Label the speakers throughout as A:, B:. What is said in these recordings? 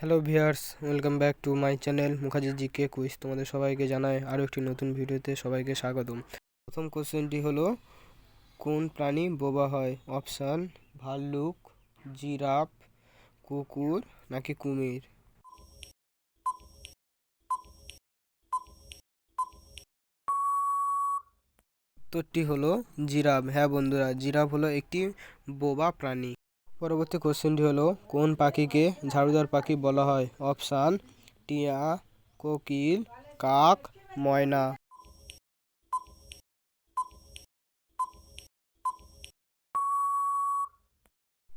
A: Hello viewers welcome back to my channel Mukherjee ji K quiz তোমাদের সবাইকে জানাই আরও একটি নতুন ভিডিওতে সবাইকে স্বাগতম। প্রথম কোশ্চেনটি হলো, কোন প্রাণী বোবা হয়? অপশান ভাল্লুক, জিরাফ, কুকুর নাকি কুমির? উত্তরটি হলো, জিরাফ। হ্যাঁ বন্ধুরা, জিরাফ হলো একটি বোবা প্রাণী। পরবর্তী কোশ্চেনটি হলো, কোন পাখিকে ঝাড়ুদার পাখি বলা হয়? অপশান, টিয়া, কোকিল, কাক, ময়না।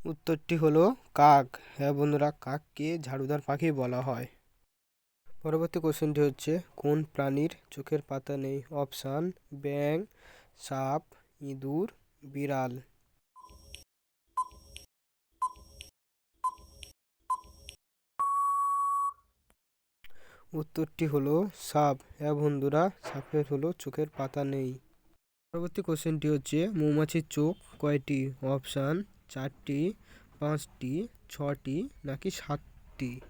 A: উত্তরটি হলো কাক। হ্যাঁ বন্ধুরা, কাককে ঝাড়ুদার পাখি বলা হয়। পরবর্তী কোশ্চেনটি হচ্ছে, কোন প্রাণীর চোখের পাতা নেই? অপশান ব্যাং সাপ, ইঁদুর, বিড়াল। উত্তরটি হলো সাপ হ্যাঁ বন্ধুরা সাপের হলো চোখের পাতা নেই। পরবর্তী কোশ্চেনটি হচ্ছে, মৌমাছির চোখ কয়টি? অপশান, চারটি, পাঁচটি, ছটি, নাকি সাতটি?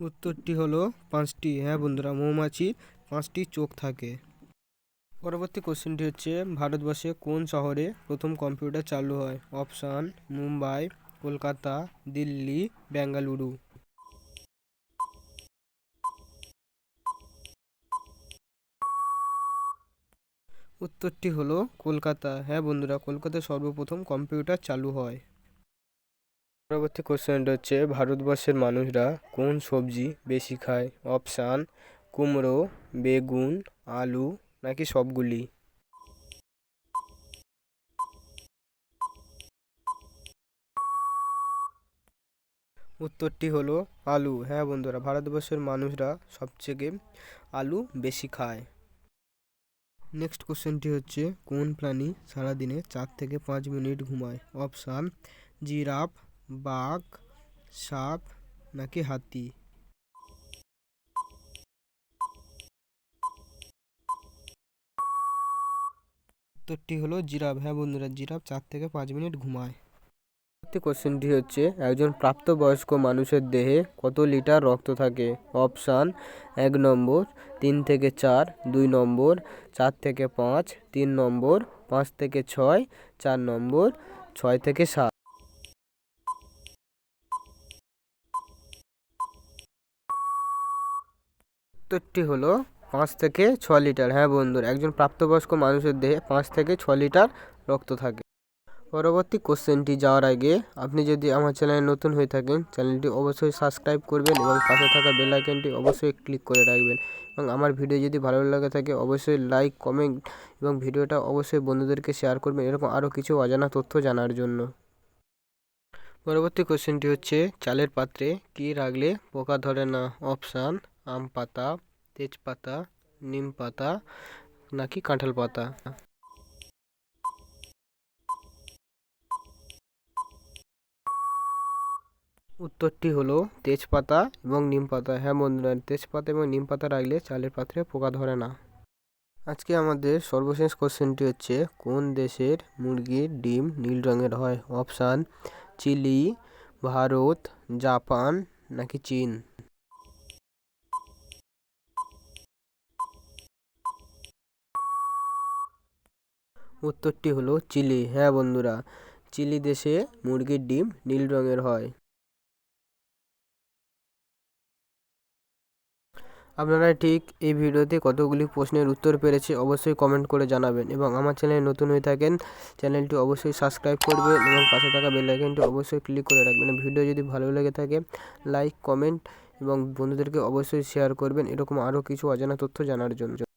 A: উত্তরটি হলো পাঁচটি। হ্যাঁ বন্ধুরা, মৌমাছির পাঁচটি চোখ থাকে। পরবর্তী কোশ্চেনটি হচ্ছে, ভারতবর্ষে কোন শহরে প্রথম কম্পিউটার চালু হয়? অপশান, মুম্বাই, কলকাতা, দিল্লি, বেঙ্গালুরু। উত্তরটি হলো কলকাতা। হ্যাঁ বন্ধুরা, কলকাতায় সর্বপ্রথম কম্পিউটার চালু হয়। পরবর্তী কোশ্চেনটা হচ্ছে, ভারতবর্ষের মানুষরা কোন সবজি বেশি খায়? অপশান, কুমড়ো, বেগুন, আলু নাকি সবগুলি? উত্তরটি হলো আলু। হ্যাঁ বন্ধুরা, ভারতবর্ষের মানুষরা সবথেকে আলু বেশি খায়। নেক্সট কোশ্চেনটি হচ্ছে, কোন প্রাণী সারাদিনে চার থেকে পাঁচ মিনিট ঘুমায়? অপশান জিরাফ, বাঘ, সাপ নাকি হাতি? উত্তরটি হলো জিরাফ। হ্যাঁ বন্ধুরা, জিরাফ চার থেকে পাঁচ মিনিট ঘুমায়। পরবর্তী কোশ্চেনটি হচ্ছে, একজন প্রাপ্তবয়স্ক মানুষের দেহে কত লিটার রক্ত থাকে? অপশান, এক নম্বর, তিন থেকে চার, দুই নম্বর, চার থেকে পাঁচ, তিন নম্বর, পাঁচ থেকে ছয়, চার নম্বর, ছয় থেকে সাত। উত্তরটি হলো পাঁচ থেকে ছ লিটার। হ্যাঁ বন্ধুরা, একজন প্রাপ্তবয়স্ক মানুষের দেহে পাঁচ থেকে ছ লিটার রক্ত থাকে। পরবর্তী কোশ্চেনটি যাওয়ার আগে আপনি যদি আমার চ্যানেলে নতুন হয়ে থাকেন, চ্যানেলটি অবশ্যই সাবস্ক্রাইব করবেন এবং পাশে থাকা বেল আইকনটি অবশ্যই ক্লিক করে রাখবেন। এবং আমার ভিডিও যদি ভালো লাগে থাকে, অবশ্যই লাইক, কমেন্ট এবং ভিডিওটা অবশ্যই বন্ধুদেরকে শেয়ার করবেন এরকম আরও কিছু অজানা তথ্য জানার জন্য। পরবর্তী কোশ্চেনটি হচ্ছে, চালের পাত্রে কি রাখলে পোকা ধরে না? অপশান, আম পাতা তেজপাতা, নিম পাতা নাকি কাঁঠাল পাতা? উত্তরটি হলো তেজপাতা এবং নিম পাতা। হ্যাঁ বন্ধুরা, তেজপাতা এবং নিম পাতা রাখলে চালের পাত্রে পোকা ধরে না। আজকে আমাদের সর্বশেষ কোশ্চেনটি হচ্ছে, কোন দেশের মুরগির ডিম নীল রঙের হয়? অপশান, চিলি, ভারত, জাপান নাকি চীন? উত্তরটি হলো চিলি। হ্যাঁ বন্ধুরা, চিলি দেশে মুরগির ডিম নীল রঙের হয়। আপনারা ঠিক এই ভিডিওতে কতগুলি প্রশ্নের উত্তর পেরেছে অবশ্যই কমেন্ট করে জানাবেন এবং আমার চ্যানেলে নতুন হয়ে থাকেন, চ্যানেলটি অবশ্যই সাবস্ক্রাইব করবেন এবং পাশে থাকা বেল আইকনটি অবশ্যই ক্লিক করে রাখবেন। ভিডিও যদি ভালো লেগে থাকে, লাইক, কমেন্ট এবং বন্ধুদেরকে অবশ্যই শেয়ার করবেন। এরকম আরও কিছু অজানা তথ্য জানার জন্য।